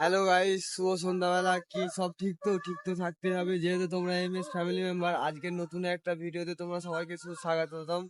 Hello guys শুভ সন্ধ্যাবেলা। কি সব ঠিক তো? ঠিক তো থাকতে হবে। যেহেতু তোমরা এম এস ফ্যামিলি মেম্বার আজকের নতুন একটা ভিডিওতে তোমরা সবাইকে সুস্বাগতম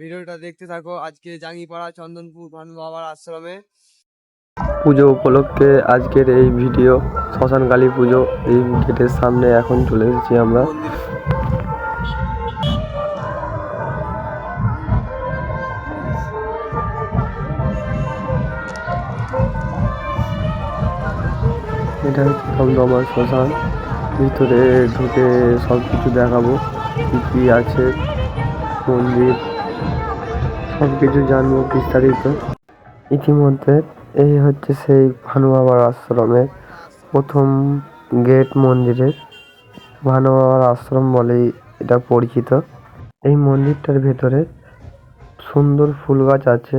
ভিডিওটা দেখতে থাকো। আজকে জাঙ্গিপাড়া চন্দনপুর ভানু বাবার আশ্রমে। পুজো উপলক্ষে আজকের এই ভিডিও শ্মশান কালী পুজো এই গেটের সামনে এখন চলে এসেছি আমরা। এটা হচ্ছে দমদমা শ্মশান। ভিতরে ঢুকে সব কিছু দেখাবো, কী কী আছে, মন্দির সব কিছু জানব বিস্তারিত। ইতিমধ্যে এই হচ্ছে সেই ভানু বাবার আশ্রমের প্রথম গেট মন্দিরের ভানু বাবার আশ্রম বলেই এটা পরিচিত। এই মন্দিরটার ভেতরে সুন্দর ফুল গাছ আছে।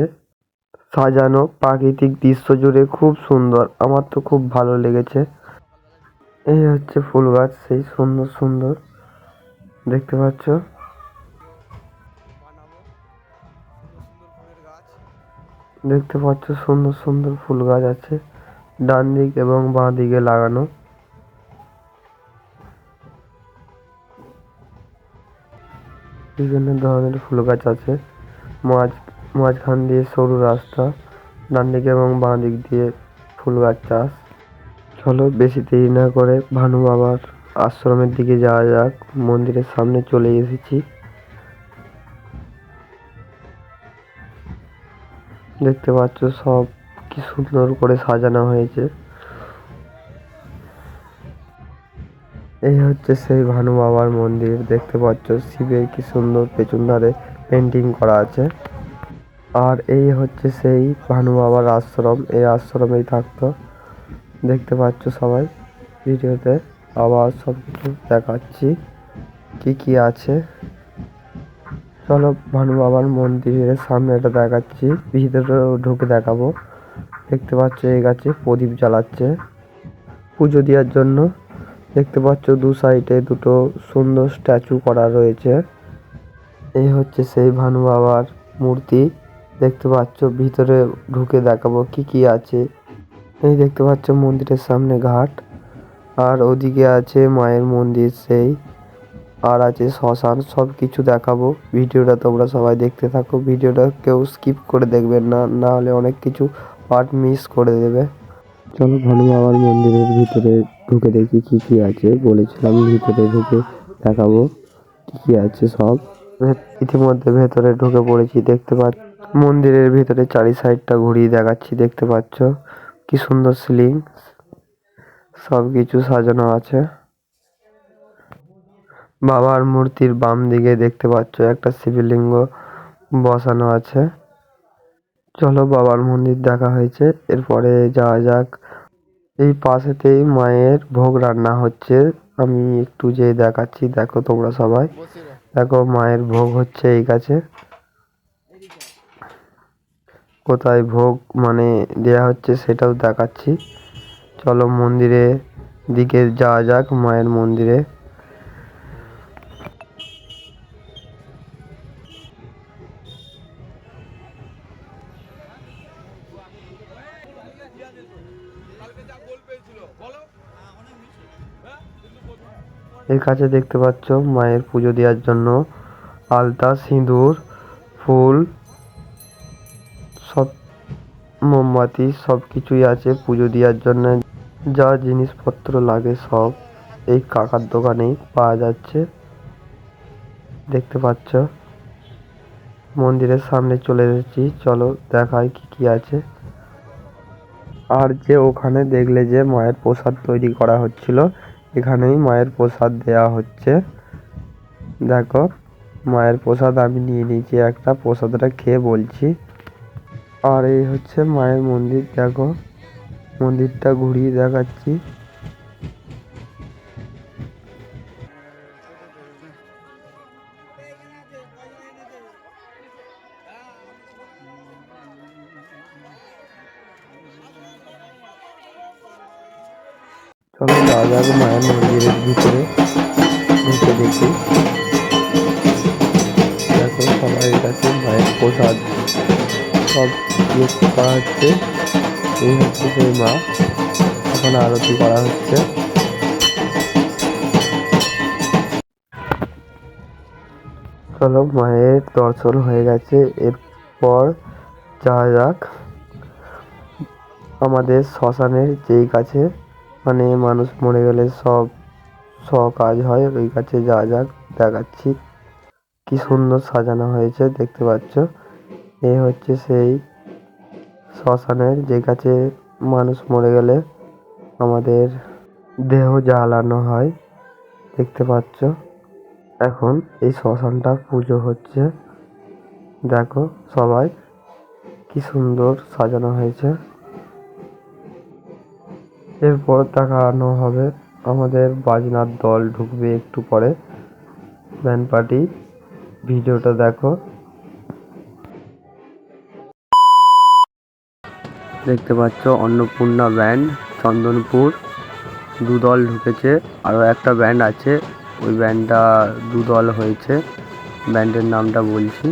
সাজানো প্রাকৃতিক দৃশ্য জুড়ে খুব সুন্দর। আমার তো খুব ভালো লেগেছে। এই হচ্ছে ফুল গাছ, সেই সুন্দর সুন্দর। দেখতে পাচ্ছ? দেখতে পাচ্ছ? সুন্দর সুন্দর ফুল গাছ আছে। ডান দিক এবং বাঁ দিকে লাগানো। বিভিন্ন ধরনের ফুল গাছ আছে। মাঝ মাঝখান দিয়ে সরু রাস্তা, ডান দিকে এবং বাঁ দিক দিয়ে ফুল গাছ চাষ। চলো বেশি দেরি না করে ভানু বাবার আশ্রমের দিকে যাওয়া যাক। মন্দিরের সামনে চলে এসেছি। দেখতে পাচ্ছ সব কি সুন্দর করে সাজানো হয়েছে। এই হচ্ছে সেই ভানু বাবার মন্দির। দেখতে পাচ্ছ শিবের কি সুন্দর পেছন ধারে পেন্টিং করা আছে। আর এই হচ্ছে সেই ভানু বাবার আশ্রম। এই আশ্রমেই থাকতো। দেখতে পাচ্ছ সবাই ভিডিওতে। আবার সব কিছু দেখাচ্ছি কি কি আছে। চলো ভানু বাবার মন্দিরের সামনে এটা দেখাচ্ছি। ভিতরেও ঢুকে দেখাবো। দেখতে পাচ্ছ এই গাছে প্রদীপ জ্বালাচ্ছে পুজো দেওয়ার জন্য। দেখতে পাচ্ছ দু সাইডে দুটো সুন্দর স্ট্যাচু করা রয়েছে। এই হচ্ছে সেই ভানু বাবার মূর্তি। দেখতে পাচ্ছ, ভিতরে ঢুকে দেখাবো কি কি আছে। এই দেখতে পাচ্ছ মন্দিরের সামনে ঘাট, আর ওদিকে আছে মায়ের মন্দির সেই, আর আছে শ্মশান সব কিছু দেখাবো। ভিডিওটা তোমরা সবাই দেখতে থাকো। ভিডিওটা কেউ স্কিপ করে দেখবেন না না হলে অনেক কিছু পার্ট মিস করে দেবে। চলো ভানু বাবার মন্দিরের ভিতরে ঢুকে দেখি কি কি আছে। বলেছিলাম ভিতরে ঢুকে দেখাবো কি কি আছে সব। ইতিমধ্যে ভেতরে ঢুকে পড়েছি, দেখতে পাচ্ছ মন্দিরের ভিতরে চারি সাইডটা ঘুরিয়ে দেখাচ্ছি, দেখতে পাচ্ছ? কি সুন্দর সিলিং সব কিছু সাজানো আছে। বাবার মূর্তির বাম দিকে দেখতে পাচ্ছ, একটা শিবলিঙ্গ বসানো আছে। চলো বাবার মন্দির দেখা হয়েছে, এরপরে যাওয়া যাক। এই পাশেতেই মায়ের ভোগ রান্না হচ্ছে, আমি একটু যে দেখাচ্ছি, দেখো তোমরা সবাই। দেখো মায়ের ভোগ হচ্ছে এই কাছে কোথায় ভোগ মানে দেয়া হচ্ছে সেটাও দেখাচ্ছি। চলো মন্দিরে দিকে যাওয়া যাক, মায়ের মন্দিরে। এর কাছে দেখতে পাচ্ছ মায়ের পুজো দেওয়ার জন্য আলতা, সিঁদুর, ফুল। মোমবাতি সব কিছুই আছে পুজো দেওয়ার জন্য। যা জিনিসপত্র লাগে সব এই কাকার দোকানেই পাওয়া যাচ্ছে। দেখতে পাচ্ছ? মন্দিরের সামনে চলে এসেছি। চলো দেখাই কি কি আছে। আর যে ওখানে দেখলে যে মায়ের প্রসাদ তৈরি করা হচ্ছিল, এখানেই মায়ের প্রসাদ দেয়া হচ্ছে। দেখো, মায়ের প্রসাদ আমি নিয়ে নিয়েছি একটা, প্রসাদটা খেয়ে বলছি। আর এই হচ্ছে মায়ের মন্দির, দেখো। মন্দিরটা ঘুরিয়ে দেখাচ্ছি। চলো যাওয়া যাক মায়ের মন্দিরের ভিতরে। ঢুকে দেখি। দেখো সবাই কাছে মায়ের প্রসাদ। সব ইয়ে করা হচ্ছে। এই হচ্ছে সেই মা। এখন আরতি করা হচ্ছে। চলো, মায়ের দর্শন হয়ে গেছে। এরপর যাওয়া যাক। আমাদের শ্মশানের যেই কাছে মানে মানুষ মরে গেলে সব সব কাজ হয়, ওই কাছে যাওয়া যাক, দেখাচ্ছি। কি সুন্দর সাজানো হয়েছে, দেখতে পাচ্ছ। এ হচ্ছে সেই শ্মশানের যে কাছে মানুষ মরে গেলে আমাদের দেহ জ্বালানো হয়, দেখতে পাচ্ছ? এখন এই শ্মশানটা পুজো হচ্ছে। দেখো সবাই কি সুন্দর সাজানো হয়েছে। এরপর দেখানো হবে আমাদের বাজনার দল ঢুকবে একটু পরে। ব্যান্ড পার্টি, ভিডিওটা দেখো। দেখতে পাচ্ছ অন্নপূর্ণা ব্যান্ড, চন্দনপুর। দুদল ঢুকেছে আরও একটা ব্যান্ড আছে, ওই ব্যান্ডটা দুদল হয়েছে। ব্যান্ডের নামটা বলছি।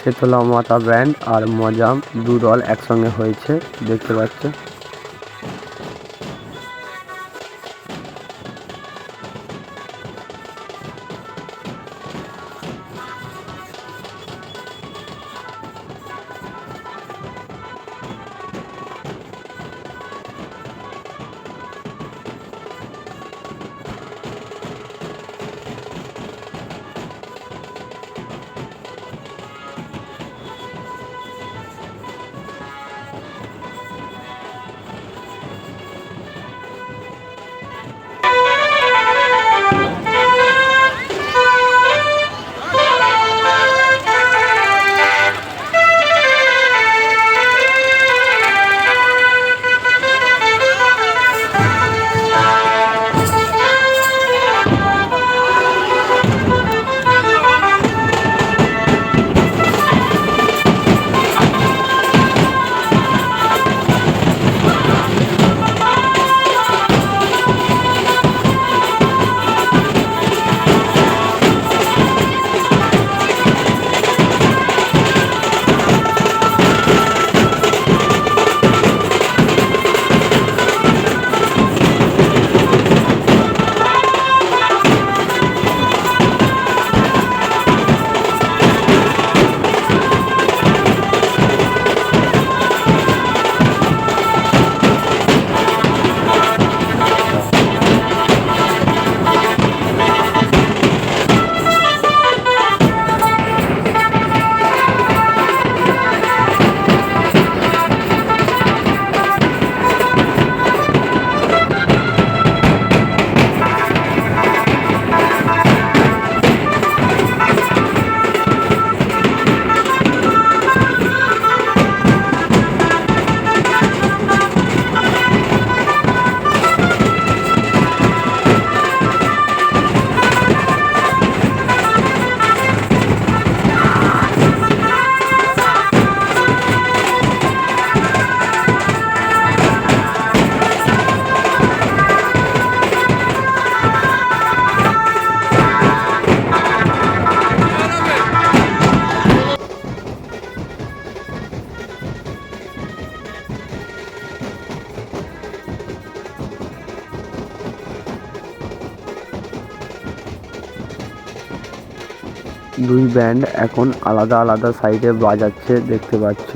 শেতলা মাতা ব্যান্ড আর মজাম দুদল একসঙ্গে হয়েছে, দেখতে পাচ্ছ। ব্যান্ড এখন আলাদা আলাদা সাইডে বাজাচ্ছে, দেখতে পাচ্ছ?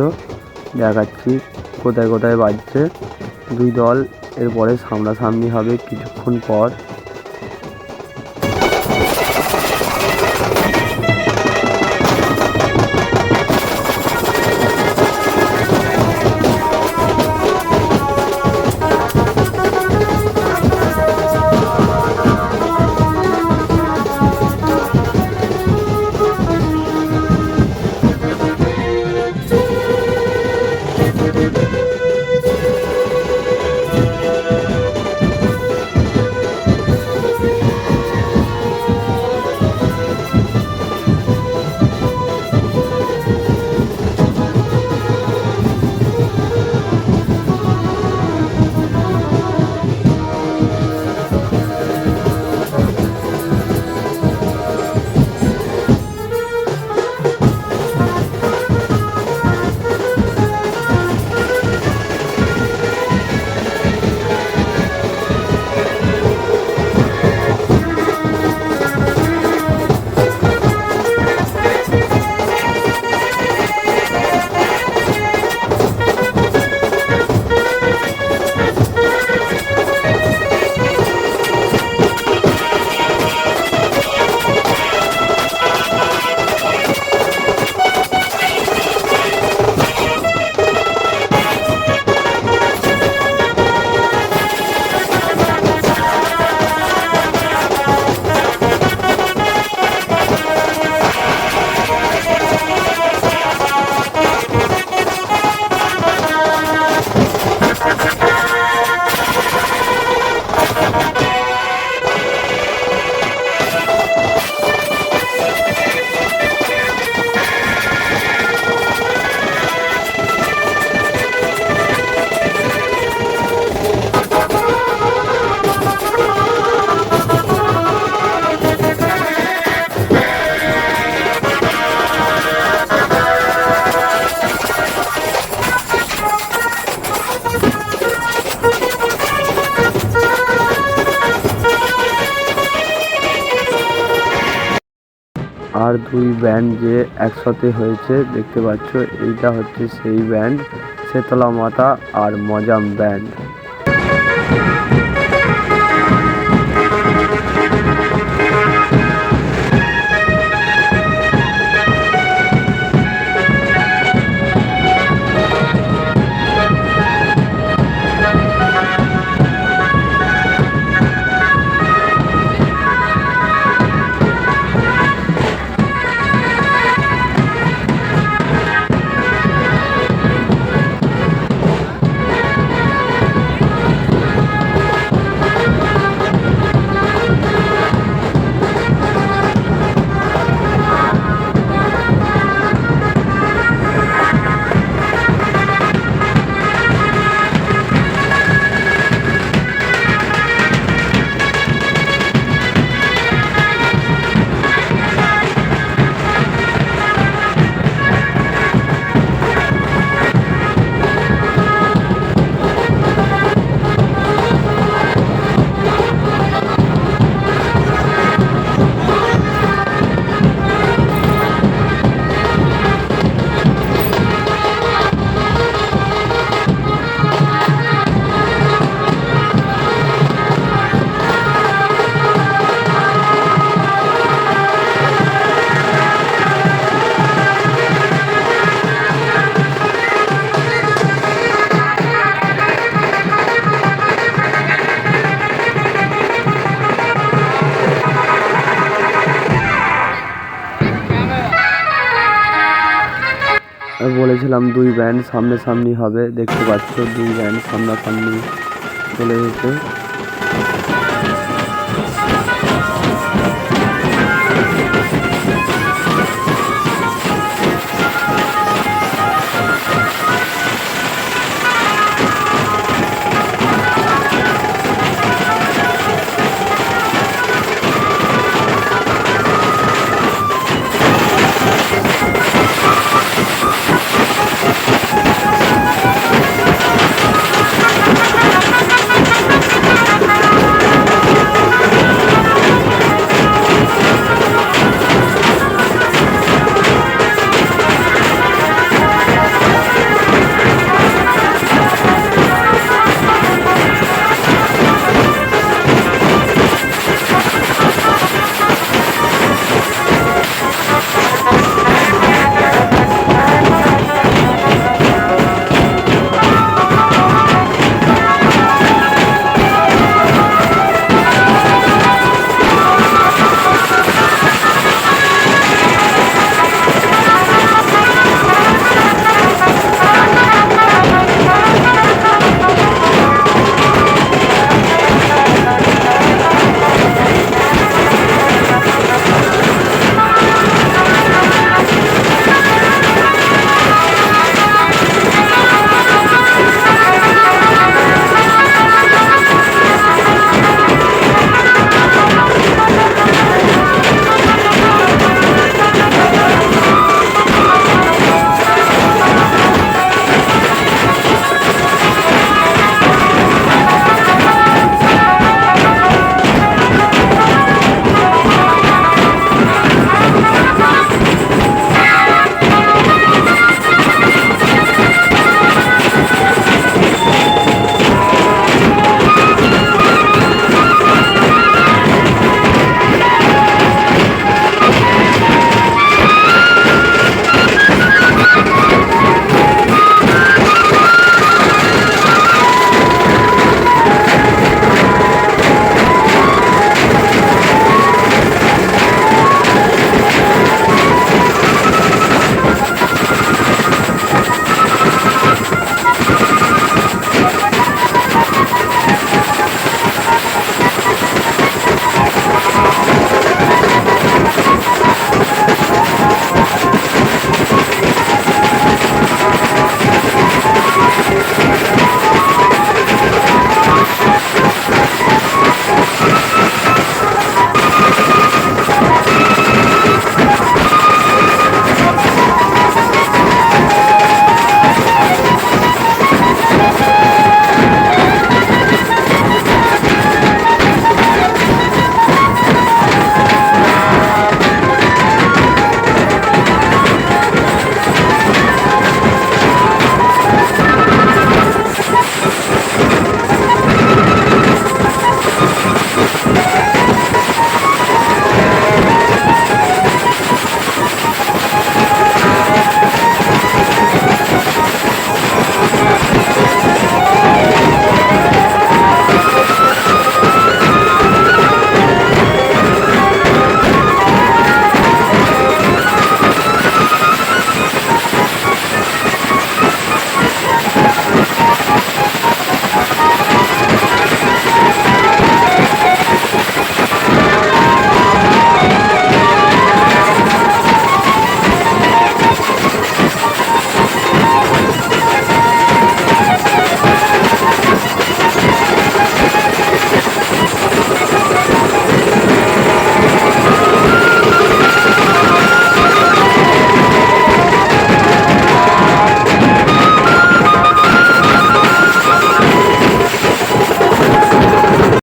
দেখাচ্ছি কোথায় কোথায় বাজছে। দুই দল এরপরে সামনাসামনি হবে কিছুক্ষণ পর। আর দুই ব্যান্ড যে একসাথে হয়েছে, দেখতে পাচ্ছ, এইটা হচ্ছে সেই ব্যান্ড শেতলা মাতা আর মজাম ব্যান্ড বলেছিলাম দুই ব্যান্ড সামনাসামনি হবে। দেখতে পাচ্ছ দুই ব্যান্ড সামনাসামনি চলে এসেছে।